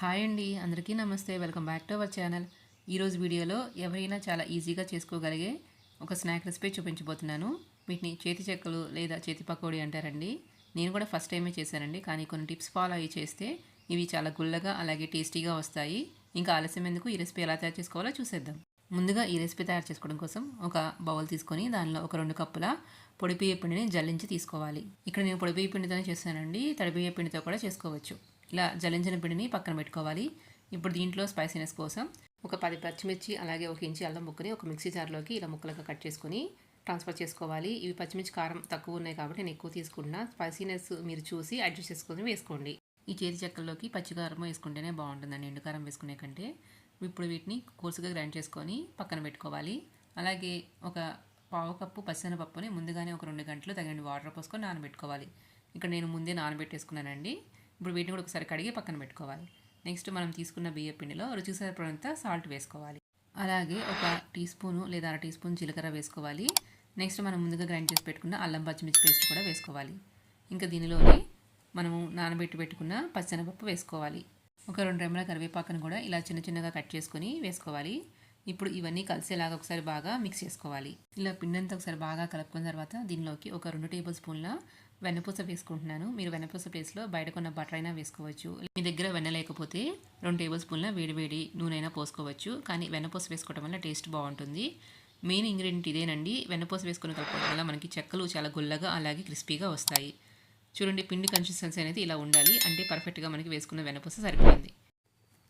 Hi అండి అందరికీ నమస్తే. Welcome back to our channel. ఈరోజు వీడియోలో ఎవరైనా చాలా ఈజీగా చేసుకోగలిగే ఒక స్నాక్ రెసిపీ చూపించబోతున్నాను. వీటిని చేతి చెక్కలు లేదా చేతి పకోడీ అంటారండి. నేను కూడా ఫస్ట్ టైమే చేశానండి కానీ కొన్ని టిప్స్ ఫాలో అయ్యి చేస్తే ఇవి చాలా గుల్లగా అలాగే టేస్టీగా వస్తాయి. ఇంకా ఆలస్యం ఎందుకు? ఈ రెసిపీ ఎలా తయారు చేసుకోవాలో చూసేద్దాం. ముందుగా ఈ రెసిపీ తయారు చేసుకోవడం కోసం ఒక బౌల్ తీసుకొని దానిలో ఒక రెండు కప్పుల పొడిపియ్య పిండిని జల్లించి తీసుకోవాలి. ఇక్కడ నేను పొడిపియ్య పిండితోనే చేస్తానండి. తడిపియ్య పిండితో కూడా చేసుకోవచ్చు. ఇలా జలించిన పిండిని పక్కన పెట్టుకోవాలి. ఇప్పుడు దీంట్లో స్పైసీనెస్ కోసం ఒక పది పచ్చిమిర్చి అలాగే ఒక ఇంచి అల్లం ముక్కని ఒక మిక్సీ జార్లోకి ఇలా ముక్కలుగా కట్ చేసుకొని ట్రాన్స్ఫర్ చేసుకోవాలి. ఇవి పచ్చిమిర్చి కారం తక్కువ ఉన్నాయి కాబట్టి నేను ఎక్కువ తీసుకుంటున్నా. స్పైసీనెస్ మీరు చూసి అడ్జస్ట్ చేసుకొని వేసుకోండి. ఈ చేతి చెక్కల్లోకి పచ్చికారం వేసుకుంటేనే బాగుంటుందండి. ఎండుకారం వేసుకునే కంటే ఇప్పుడు వీటిని కోర్సుగా గ్రైండ్ చేసుకొని పక్కన పెట్టుకోవాలి. అలాగే ఒక పావు కప్పు పప్పుని ముందుగానే ఒక రెండు గంటలు తగిన వాటర్ పోసుకొని నానబెట్టుకోవాలి. ఇక్కడ నేను ముందే నానబెట్టేసుకున్నానండి. ఇప్పుడు వీటిని కూడా ఒకసారి కడిగి పక్కన పెట్టుకోవాలి. నెక్స్ట్ మనం తీసుకున్న బియ్య పిండిలో రుచి సరిపడంత సాల్ట్ వేసుకోవాలి. అలాగే ఒక టీ స్పూను లేదా అర టీ స్పూన్ జీలకర్ర వేసుకోవాలి. నెక్స్ట్ మనం ముందుగా గ్రైండ్ చేసి పెట్టుకున్న అల్లం పచ్చిమిర్చి పేస్ట్ కూడా వేసుకోవాలి. ఇంకా దీనిలోనే మనము నానబెట్టి పెట్టుకున్న పచ్చనపప్పు వేసుకోవాలి. ఒక రెండు రెమ్మల కరివేపాకును కూడా ఇలా చిన్న చిన్నగా కట్ చేసుకొని వేసుకోవాలి. ఇప్పుడు ఇవన్నీ కలిసేలాగా ఒకసారి బాగా మిక్స్ చేసుకోవాలి. ఇలా పిండంతా ఒకసారి బాగా కలుపుకున్న తర్వాత దీనిలోకి ఒక రెండు టేబుల్ స్పూన్ల వెన్నపూస వేసుకుంటున్నాను. మీరు వెన్నపూస ప్లేస్లో బయట కొన్న బటర్ అయినా వేసుకోవచ్చు. మీ దగ్గర వెన్న లేకపోతే రెండు టేబుల్ స్పూన్ల వేడి వేడి నూనె అయినా పోసుకోవచ్చు. కానీ వెన్నపూస వేసుకోవడం వల్ల టేస్ట్ బాగుంటుంది. మెయిన్ ఇంగ్రీడియంట్ ఇదేనండి. వెన్నపూస వేసుకుని కలుపుకోవడం వల్ల మనకి చెక్కలు చాలా గుల్లగా అలాగే క్రిస్పీగా వస్తాయి. చూడండి పిండి కన్సిస్టెన్సీ అనేది ఇలా ఉండాలి. అంటే పర్ఫెక్ట్గా మనకి వేసుకున్న వెన్నపూస సరిపోయింది.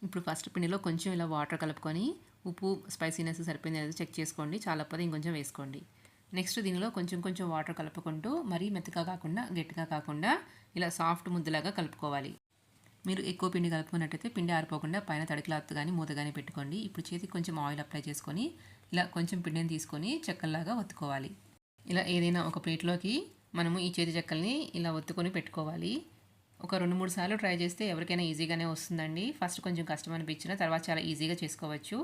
ఇప్పుడు ఫస్ట్ పిండిలో కొంచెం ఇలా వాటర్ కలుపుకొని ఉప్పు స్పైసీనెస్ సరిపోయింది అనేది చెక్ చేసుకోండి. చాలా పది ఇంకొంచెం వేసుకోండి. నెక్స్ట్ దీనిలో కొంచెం కొంచెం వాటర్ కలుపుకుంటూ మరీ మెత్తగా కాకుండా గట్టిగా కాకుండా ఇలా సాఫ్ట్ ముద్దలాగా కలుపుకోవాలి. మీరు ఎక్కువ పిండి కలుపుకున్నట్టయితే పిండి ఆరిపోకుండా పైన తడిక్లాత్ కానీ మూత కానీ పెట్టుకోండి. ఇప్పుడు చేతికి కొంచెం ఆయిల్ అప్లై చేసుకొని ఇలా కొంచెం పిండిని తీసుకొని చెక్కల్లాగా ఒత్తుకోవాలి. ఇలా ఏదైనా ఒక ప్లేట్లోకి మనము ఈ చేతి చెక్కల్ని ఇలా ఒత్తుకొని పెట్టుకోవాలి. ఒక రెండు మూడు సార్లు ట్రై చేస్తే ఎవరికైనా ఈజీగానే వస్తుందండి. ఫస్ట్ కొంచెం కష్టం అనిపించిన తర్వాత చాలా ఈజీగా చేసుకోవచ్చు.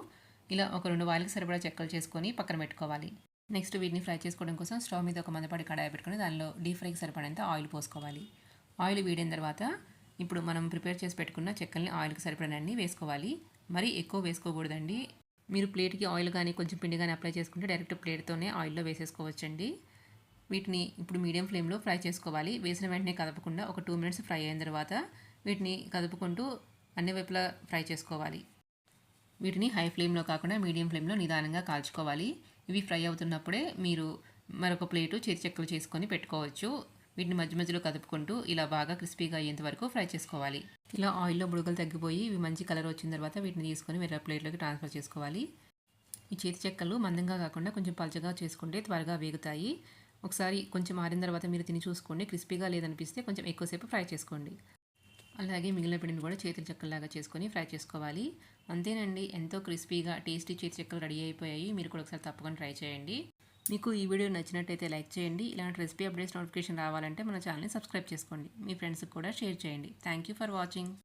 ఇలా ఒక రెండు వాయిలకి సరిపడా చెక్కలు చేసుకొని పక్కన పెట్టుకోవాలి. నెక్స్ట్ వీటిని ఫ్రై చేసుకోవడం కోసం స్టవ్ మీద ఒక మందపాటి కడాయి పెట్టుకుని దానిలో డీప్ ఫ్రైకి సరిపడేంత ఆయిల్ పోసుకోవాలి. ఆయిల్ వేడిన తర్వాత ఇప్పుడు మనం ప్రిపేర్ చేసి పెట్టుకున్న చెక్కల్ని ఆయిల్కి సరిపడనండి వేసుకోవాలి. మరీ ఎక్కువ వేసుకోకూడదండి. మీరు ప్లేట్కి ఆయిల్ కానీ కొంచెం పిండి కానీ అప్లై చేసుకుంటే డైరెక్ట్ ప్లేట్తోనే ఆయిల్లో వేసేసుకోవచ్చండి. వీటిని ఇప్పుడు మీడియం ఫ్లేమ్లో ఫ్రై చేసుకోవాలి. వేసిన వెంటనే కదపకుండా ఒక టూ మినిట్స్ ఫ్రై అయిన తర్వాత వీటిని కదుపుకుంటూ అన్ని వైపులా ఫ్రై చేసుకోవాలి. వీటిని హై ఫ్లేమ్లో కాకుండా మీడియం ఫ్లేమ్లో నిదానంగా కాల్చుకోవాలి. ఇవి ఫ్రై అవుతున్నప్పుడే మీరు మరొక ప్లేటు చేతి చెక్కలు చేసుకొని పెట్టుకోవచ్చు. వీటిని మధ్య మధ్యలో కదుపుకుంటూ ఇలా బాగా క్రిస్పీగా అయ్యేంత వరకు ఫ్రై చేసుకోవాలి. ఇలా ఆయిల్లో బుడగలు తగ్గిపోయి ఇవి మంచి కలర్ వచ్చిన తర్వాత వీటిని తీసుకొని వేరే ప్లేట్లోకి ట్రాన్స్ఫర్ చేసుకోవాలి. ఈ చేతి చెక్కలు మందంగా కాకుండా కొంచెం పలచగా చేసుకుంటే త్వరగా వేగుతాయి. ఒకసారి కొంచెం ఆరిన తర్వాత మీరు తిని చూసుకోండి. క్రిస్పీగా లేదనిపిస్తే కొంచెం ఎక్కువసేపు ఫ్రై చేసుకోండి. అలాగే మిగిలిన పిండిని కూడా చేతులు చెక్కల్లాగా చేసుకొని ఫ్రై చేసుకోవాలి. అంతేనండి ఎంతో క్రిస్పీగా టేస్టీ చేతి చెక్కలు రెడీ అయిపోయాయి. మీరు కూడా ఒకసారి తప్పకుండా ట్రై చేయండి. మీకు ఈ వీడియో నచ్చినట్టయితే లైక్ చేయండి. ఇలాంటి రెసిపీ అప్డేట్స్ నోటిఫికేషన్ రావాలంటే మన ఛానల్ని సబ్స్క్రైబ్ చేసుకోండి. మీ ఫ్రెండ్స్కి కూడా షేర్ చేయండి. Thank you for watching.